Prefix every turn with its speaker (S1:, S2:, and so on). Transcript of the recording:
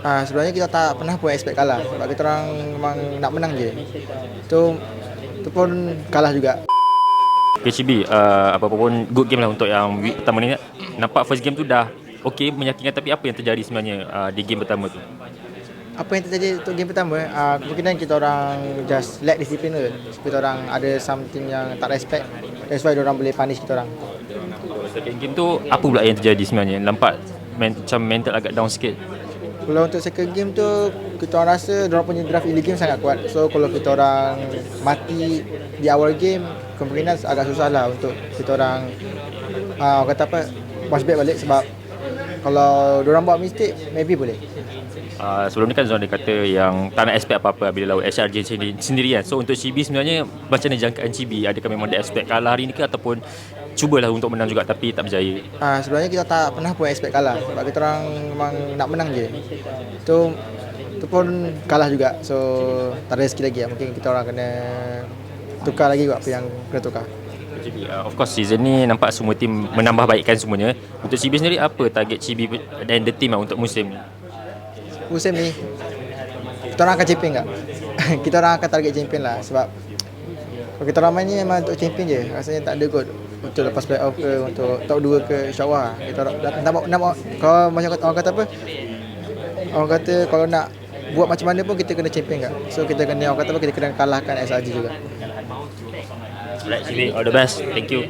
S1: Ah sebenarnya kita tak pernah pun expect kalah sebab kita orang memang nak menang je. Tu tu pun kalah juga.
S2: KCB uh, apa pun good game lah untuk yang week pertama ni nampak first game tu dah okey meyakinkan tapi apa yang terjadi sebenarnya uh, di game pertama tu
S1: Apa yang terjadi untuk game pertama, ah kemungkinan kita orang just lack disiplin tu. Kita orang ada something yang tak respect. That's why dia orang boleh punish kita orang.
S2: second game tu apa pula yang terjadi sebenarnya nampak men- macam mental agak down sikit
S1: Kalau untuk second game tu kita orang rasa dia punya draft early game sangat kuat. So kalau kita orang mati di awal game kemungkinan agak susah lah untuk kita orang ah kata apa bounce back balik sebab kalau dia orang buat mistake maybe boleh.
S2: uh, sebelum ni kan Zon dia kata yang tak nak expect apa-apa bila lawan SRJ sendiri, sendiri kan so untuk CB sebenarnya macam mana jangkaan CB adakah memang dia expect kalah hari ni ke ataupun cubalah untuk menang juga tapi tak berjaya
S1: Ah sebenarnya kita tak pernah pun expect kalah sebab kita orang memang nak menang je. Tu tu pun kalah juga. So tak ada rezeki lagi lah. Mungkin kita orang kena tukar lagi kot apa yang kena tukar.
S2: CB, uh, of course season ni nampak semua tim menambah baikkan semuanya untuk CB sendiri apa target CB dan the team lah untuk musim ni
S1: Musim ni kita orang akan champion tak? kita orang akan target champion lah sebab kalau kita ni memang untuk champion je. Rasanya tak ada kot untuk lepas playoff ke untuk top 2 ke insyaAllah. Kita nak, nak, kalau macam orang kata apa? Orang kata kalau nak buat macam mana pun kita kena champion kat so kita kena orang kata apa? Kita kena kalahkan SRG juga.
S2: Alright all the best. Thank you